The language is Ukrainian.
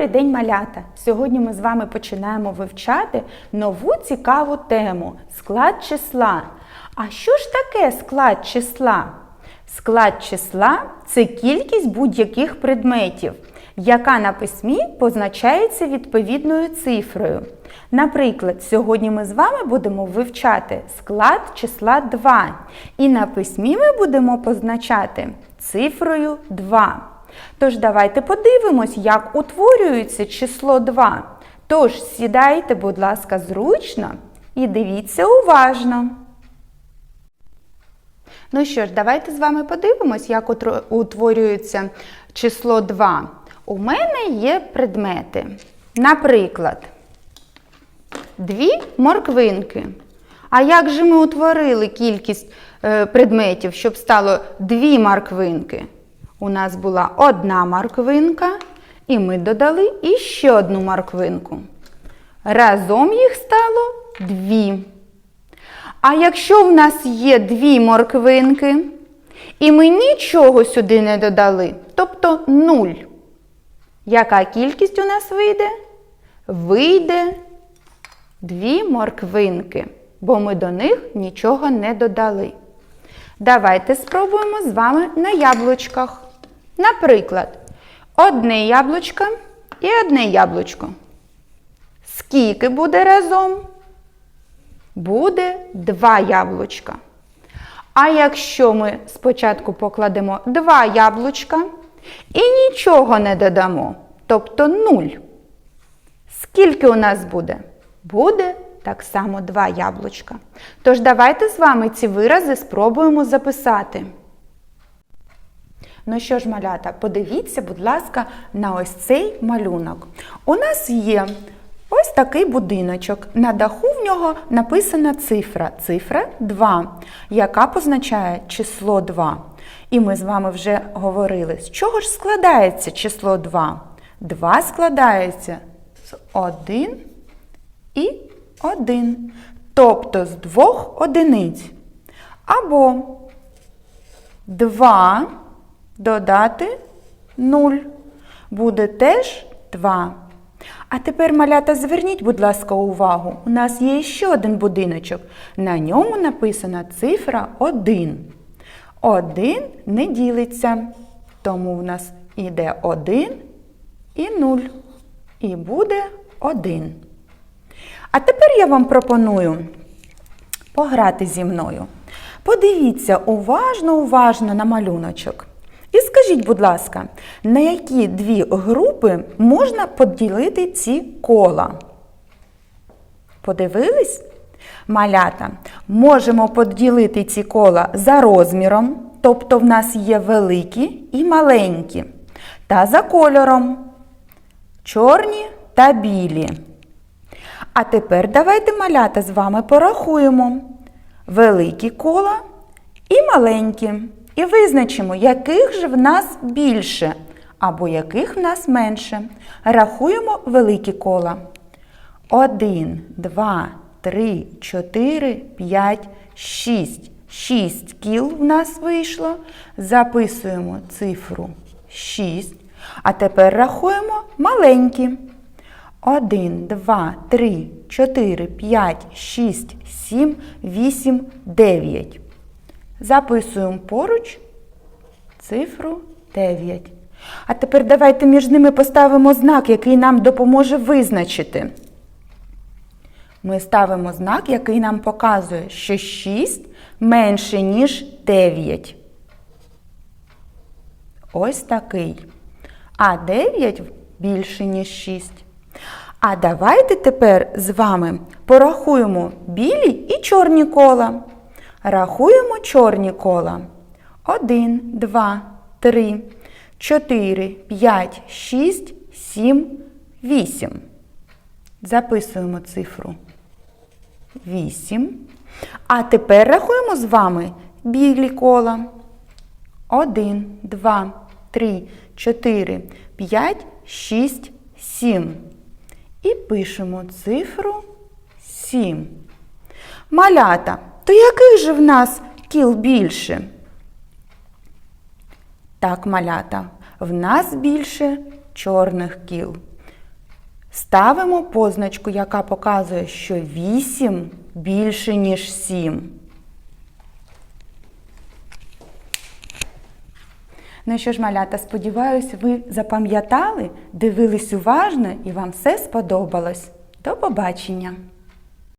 Добрий день, малята! Сьогодні ми з вами починаємо вивчати нову цікаву тему склад числа. А що ж таке склад числа? Склад числа це кількість будь-яких предметів, яка на письмі позначається відповідною цифрою. Наприклад, сьогодні ми з вами будемо вивчати склад числа 2, і на письмі ми будемо позначати цифрою 2. Тож давайте подивимось, як утворюється число 2. Тож сідайте, будь ласка, зручно і дивіться уважно. Ну що ж, давайте з вами подивимось, як утворюється число 2. У мене є предмети. Наприклад, дві морквинки. А як же ми утворили кількість е, предметів, щоб стало дві морквинки? У нас була одна морквинка, і ми додали іще одну морквинку. Разом їх стало дві. А якщо в нас є дві морквинки, і ми нічого сюди не додали, тобто нуль, яка кількість у нас вийде? Вийде дві морквинки, бо ми до них нічого не додали. Давайте спробуємо з вами на яблучках. Наприклад, одне яблучко і одне яблучко. Скільки буде разом? Буде два яблучка. А якщо ми спочатку покладемо два яблучка і нічого не додамо, тобто нуль, скільки у нас буде? Буде так само два яблучка. Тож давайте з вами ці вирази спробуємо записати. Ну що ж, малята, подивіться, будь ласка, на ось цей малюнок. У нас є ось такий будиночок. На даху в нього написана цифра, цифра 2, яка позначає число 2. І ми з вами вже говорили, з чого ж складається число 2? 2 складається з 1 і 1, тобто з двох одиниць. Або 2 додати 0 буде теж 2. А тепер, малята, зверніть, будь ласка, увагу. У нас є ще один будиночок. На ньому написана цифра 1. 1 не ділиться, тому в нас іде 1 і 0. І буде 1. А тепер я вам пропоную пограти зі мною. Подивіться уважно, уважно на малюночок. І скажіть, будь ласка, на які дві групи можна поділити ці кола? Подивились? Малята, можемо поділити ці кола за розміром, тобто в нас є великі і маленькі, та за кольором чорні та білі. А тепер давайте малята з вами порахуємо великі кола і маленькі. І визначимо, яких же в нас більше або яких в нас менше. Рахуємо великі кола. 1, 2, 3, 4, 5, 6. 6 кіл в нас вийшло. Записуємо цифру 6. А тепер рахуємо маленькі. 1, 2, 3, 4, 5, 6, 7, 8, 9. Записуємо поруч цифру 9. А тепер давайте між ними поставимо знак, який нам допоможе визначити. Ми ставимо знак, який нам показує, що 6 менше, ніж 9. Ось такий. А 9 більше, ніж 6. А давайте тепер з вами порахуємо білі і чорні кола. Рахуємо чорні кола. 1, 2, 3, 4, 5, 6, 7, 8. Записуємо цифру 8. А тепер рахуємо з вами білі кола. 1, 2, 3, 4, 5, 6, 7. І пишемо цифру 7. Малята, то яких же в нас кіл більше? Так, малята, в нас більше чорних кіл. Ставимо позначку, яка показує, що 8 більше, ніж 7. Ну що ж, малята, сподіваюся, ви запам'ятали, дивились уважно і вам все сподобалось. До побачення!